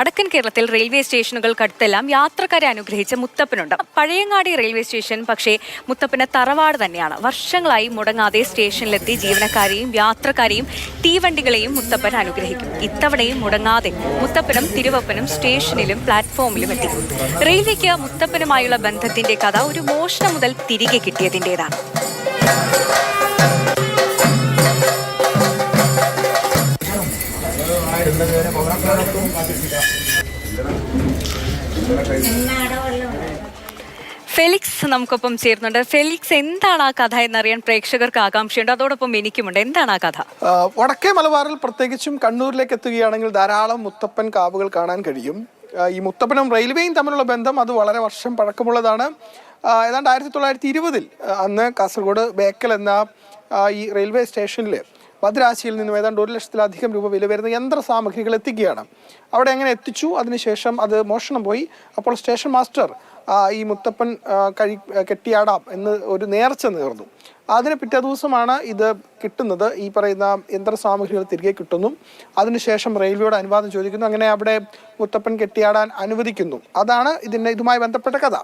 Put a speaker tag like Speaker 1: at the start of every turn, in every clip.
Speaker 1: വടക്കൻ കേരളത്തിൽ റെയിൽവേ സ്റ്റേഷനുകൾക്കടുത്തെല്ലാം യാത്രക്കാരെ അനുഗ്രഹിച്ച മുത്തപ്പനുണ്ട്. പഴയങ്ങാടി റെയിൽവേ സ്റ്റേഷൻ പക്ഷേ മുത്തപ്പന് തറവാട് തന്നെയാണ്. വർഷങ്ങളായി മുടങ്ങാതെ സ്റ്റേഷനിലെത്തി ജീവനക്കാരെയും യാത്രക്കാരെയും തീവണ്ടികളെയും മുത്തപ്പൻ അനുഗ്രഹിക്കും ഇത്തവണയും മുടങ്ങാതെ മുത്തപ്പനും തിരുവപ്പനും സ്റ്റേഷനിലും പ്ലാറ്റ്ഫോമിലും എത്തി. റെയിൽവേക്ക് മുത്തപ്പനുമായുള്ള ബന്ധത്തിന്റെ കഥ ഒരു മോഷണം മുതൽ തിരികെ കിട്ടിയതിന്റെതാണ് ഫെലിക്സ് നമുക്കൊപ്പം ചേരുന്നുണ്ട്. ഫെലിക്സ് എന്താണ് ആ കഥ എന്നറിയാൻ പ്രേക്ഷകർക്ക് ആകാംക്ഷയുണ്ട്? അതോടൊപ്പം എനിക്കുമുണ്ട്. എന്താണ് ആ കഥ?
Speaker 2: വടക്കേ മലബാറിൽ പ്രത്യേകിച്ചും കണ്ണൂരിലേക്ക് എത്തുകയാണെങ്കിൽ ധാരാളം മുത്തപ്പൻ കാവുകൾ കാണാൻ കഴിയും. ഈ മുത്തപ്പനും റെയിൽവേയും തമ്മിലുള്ള ബന്ധം അത് വളരെ വർഷം പഴക്കമുള്ളതാണ്. ഏതാണ്ട് ആയിരത്തി തൊള്ളായിരത്തി ഇരുപതിൽ അന്ന് കാസർഗോഡ് ബേക്കൽ എന്ന ഈ റെയിൽവേ സ്റ്റേഷനിൽ ഭദ്രാശിയിൽ നിന്നും ഏതാണ്ട് ഒരു ലക്ഷത്തിലധികം രൂപ വില വരുന്ന യന്ത്ര സാമഗ്രികൾ എത്തിക്കുകയാണ്. അവിടെ എങ്ങനെ എത്തിച്ചു? അതിനുശേഷം അത് മോഷണം പോയി. അപ്പോൾ സ്റ്റേഷൻ മാസ്റ്റർ ഈ മുത്തപ്പൻ കഴി കെട്ടിയാടാം എന്ന് ഒരു നേർച്ച നേർന്നു. അതിന് പിറ്റേ ദിവസമാണ് ഇത് കിട്ടുന്നത്. ഈ പറയുന്ന യന്ത്ര സാമഗ്രികൾ തിരികെ കിട്ടുന്നു. അതിനുശേഷം റെയിൽവേയുടെ അനുവാദം ചോദിക്കുന്നു. അങ്ങനെ അവിടെ മുത്തപ്പൻ കെട്ടിയാടാൻ അനുവദിക്കുന്നു. അതാണ് ഇതിന്റെ ഇതുമായി ബന്ധപ്പെട്ട കഥ.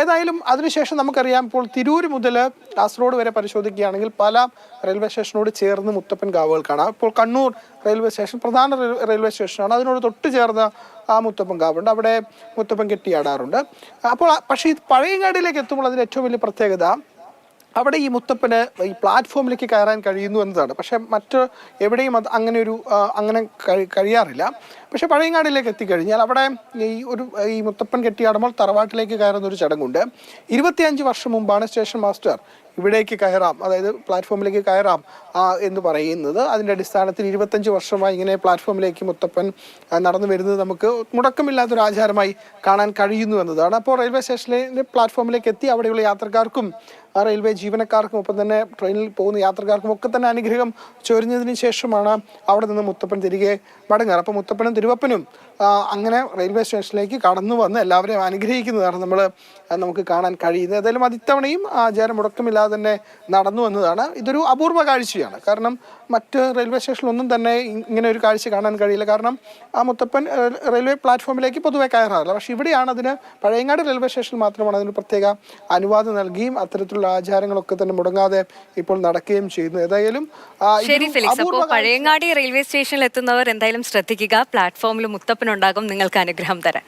Speaker 2: ഏതായാലും അതിനുശേഷം നമുക്കറിയാം ഇപ്പോൾ തിരൂർ മുതൽ കാസർഗോഡ് വരെ പരിശോധിക്കുകയാണെങ്കിൽ പല റെയിൽവേ സ്റ്റേഷനോട് ചേർന്ന് മുത്തപ്പൻ കാവുകൾ കാണാം. ഇപ്പോൾ കണ്ണൂർ റെയിൽവേ സ്റ്റേഷൻ പ്രധാന റെയിൽവേ സ്റ്റേഷനാണ്. അതിനോട് തൊട്ട് ചേർന്ന ആ മുത്തപ്പൻ കാവുണ്ട്. അവിടെ മുത്തപ്പൻ കെട്ടിയാടാറുണ്ട്. അപ്പോൾ പക്ഷേ ഈ പഴയങ്ങാടിയിലേക്ക് എത്തുമ്പോൾ അതിന്റെ ഏറ്റവും വലിയ പ്രത്യേകത അവിടെ ഈ മുത്തപ്പന് ഈ പ്ലാറ്റ്ഫോമിലേക്ക് കയറാൻ കഴിയുന്നു എന്നതാണ്. പക്ഷേ മറ്റ് എവിടെയും അത് അങ്ങനെ ഒരു അങ്ങനെ കഴിയാറില്ല. പക്ഷെ പഴയങ്ങാടിലേക്ക് എത്തിക്കഴിഞ്ഞാൽ അവിടെ ഈ ഒരു ഈ മുത്തപ്പൻ കെട്ടിയാടുമ്പോൾ തറവാട്ടിലേക്ക് കയറുന്ന ഒരു ചടങ്ങുണ്ട്. ഇരുപത്തിയഞ്ച് വർഷം മുമ്പാണ് സ്റ്റേഷൻ മാസ്റ്റർ ഇവിടേക്ക് കയറാം അതായത് പ്ലാറ്റ്ഫോമിലേക്ക് കയറാം എന്ന് പറയുന്നത്. അതിന്റെ അടിസ്ഥാനത്തിൽ ഇരുപത്തഞ്ച് വർഷമായി ഇങ്ങനെ പ്ലാറ്റ്ഫോമിലേക്ക് മുത്തപ്പൻ നടന്നു വരുന്നത് നമുക്ക് മുടക്കമില്ലാത്തൊരു ആചാരമായി കാണാൻ കഴിയുന്നു എന്നതാണ്. അപ്പോൾ റെയിൽവേ സ്റ്റേഷനിലെ പ്ലാറ്റ്ഫോമിലേക്ക് എത്തി അവിടെയുള്ള യാത്രക്കാർക്കും ആ റെയിൽവേ ജീവനക്കാർക്കും ഒപ്പം തന്നെ ട്രെയിനിൽ പോകുന്ന യാത്രക്കാർക്കും ഒക്കെ തന്നെ അനുഗ്രഹം ചൊരിഞ്ഞതിന് ശേഷമാണ് അവിടെ നിന്ന് മുത്തപ്പൻ തിരികെ മടങ്ങാറ് അപ്പോൾ മുത്തപ്പനും തിരുവപ്പനും അങ്ങനെ റെയിൽവേ സ്റ്റേഷനിലേക്ക് കടന്നു വന്ന് എല്ലാവരെയും അനുഗ്രഹിക്കുന്നതാണ് നമ്മൾ നമുക്ക് കാണാൻ കഴിയുന്നത്. ഏതായാലും അതിത്തവണയും ആചാരം മുടക്കമില്ലാതെ തന്നെ നടന്നു വന്നതാണ്. ഇതൊരു അപൂർവ കാഴ്ചയാണ്. കാരണം മറ്റ് റെയിൽവേ സ്റ്റേഷനിലൊന്നും തന്നെ ഇങ്ങനെ ഒരു കാഴ്ച കാണാൻ കഴിയില്ല. കാരണം ആ മുത്തപ്പൻ റെയിൽവേ പ്ലാറ്റ്ഫോമിലേക്ക് പൊതുവെ കയറാറില്ല. പക്ഷേ ഇവിടെയാണ് അതിന് പഴയങ്ങാട് റെയിൽവേ സ്റ്റേഷനിൽ മാത്രമാണ് അതിന് പ്രത്യേക അനുവാദം നൽകിയും അത്തരത്തിലുള്ള ആചാരങ്ങളൊക്കെ തന്നെ മുടങ്ങാതെ ഇപ്പോൾ നടക്കുകയും ചെയ്യുന്നു. ഏതായാലും
Speaker 1: ശരി ഫെലിക്സ്. അപ്പോൾ പഴയങ്ങാടി റെയിൽവേ സ്റ്റേഷനിൽ എത്തുന്നവർ എന്തായാലും ശ്രദ്ധിക്കുക. പ്ലാറ്റ്ഫോമിൽ മുത്തപ്പനുണ്ടാകും നിങ്ങൾക്ക് അനുഗ്രഹം തരാൻ.